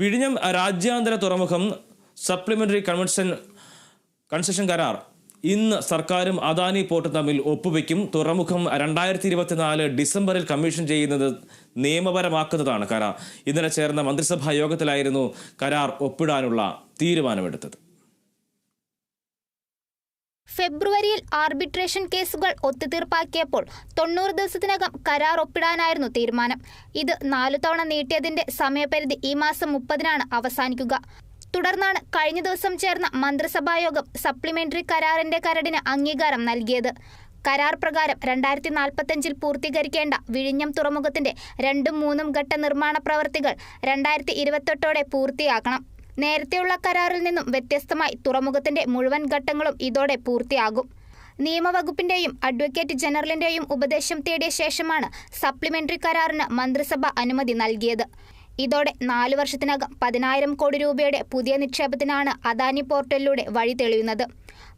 വിഴിഞ്ഞം രാജ്യാന്തര തുറമുഖം സപ്ലിമെന്ററി കൺവെൻഷൻ കൺസെഷൻ കരാർ. ഇന്ന് സർക്കാരും അദാനി പോർട്ടും തമ്മിൽ ഒപ്പുവെക്കും. തുറമുഖം രണ്ടായിരത്തി ഇരുപത്തിനാല് ഡിസംബറിൽ കമ്മീഷൻ ചെയ്യുന്നത് നിയമപരമാക്കുന്നതാണ് കരാർ. ഇന്നലെ ചേർന്ന മന്ത്രിസഭാ യോഗത്തിലായിരുന്നു കരാർ ഒപ്പിടാനുള്ള തീരുമാനമെടുത്തത്. ഫെബ്രുവരിയിൽ ആർബിട്രേഷൻ കേസുകൾ ഒത്തുതീർപ്പാക്കിയപ്പോൾ തൊണ്ണൂറ് ദിവസത്തിനകം കരാർ ഒപ്പിടാനായിരുന്നു തീരുമാനം. ഇത് നാലു തവണ നീട്ടിയതിന്റെ സമയപരിധി ഈ മാസം മുപ്പതിനാണ് അവസാനിക്കുക. തുടർന്നാണ് കഴിഞ്ഞ ദിവസം ചേർന്ന മന്ത്രിസഭായോഗം സപ്ലിമെന്ററി കരാറിന്റെ കരടിന് അംഗീകാരം നൽകിയത്. കരാർ പ്രകാരം രണ്ടായിരത്തി നാൽപ്പത്തഞ്ചിൽ പൂർത്തീകരിക്കേണ്ട വിഴിഞ്ഞം തുറമുഖത്തിന്റെ രണ്ടും മൂന്നും ഘട്ട നിർമ്മാണ പ്രവൃത്തികൾ രണ്ടായിരത്തി ഇരുപത്തെട്ടോടെ പൂർത്തിയാക്കണം. നേരത്തെയുള്ള കരാറിൽ നിന്നും വ്യത്യസ്തമായി തുറമുഖത്തിന്റെ മുഴുവൻ ഘട്ടങ്ങളും ഇതോടെ പൂർത്തിയാകും. നിയമവകുപ്പിന്റെയും അഡ്വക്കേറ്റ് ജനറലിന്റെയും ഉപദേശം തേടിയ ശേഷമാണ് സപ്ലിമെന്ററി കരാറിന് മന്ത്രിസഭ അനുമതി നൽകിയത്. ഇതോടെ നാലു വർഷത്തിനകം പതിനായിരം കോടി രൂപയുടെ പുതിയ നിക്ഷേപത്തിനാണ് അദാനി പോർട്ടലിലൂടെ വഴി തെളിയുന്നത്.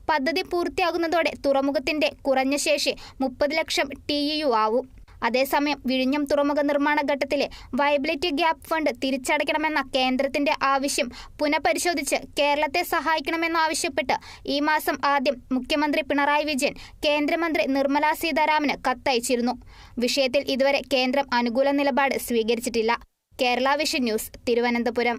പദ്ധതി പൂർത്തിയാകുന്നതോടെ തുറമുഖത്തിന്റെ കുറഞ്ഞ ശേഷി മുപ്പത് ലക്ഷം ടി ആവും. അതേസമയം വിഴിഞ്ഞം തുറമുഖ നിർമ്മാണ ഘട്ടത്തിലെ വയബിലിറ്റി ഗ്യാപ്പ് ഫണ്ട് തിരിച്ചടയ്ക്കണമെന്ന കേന്ദ്രത്തിന്റെ ആവശ്യം പുനഃപരിശോധിച്ച് കേരളത്തെ സഹായിക്കണമെന്നാവശ്യപ്പെട്ട് ഈ മാസം ആദ്യം മുഖ്യമന്ത്രി പിണറായി വിജയൻ കേന്ദ്രമന്ത്രി നിർമ്മല സീതാരാമന് കത്തയച്ചിരുന്നു. വിഷയത്തിൽ ഇതുവരെ കേന്ദ്രം അനുകൂല നിലപാട് സ്വീകരിച്ചിട്ടില്ല. Kerala vision news Thiruvananthapuram.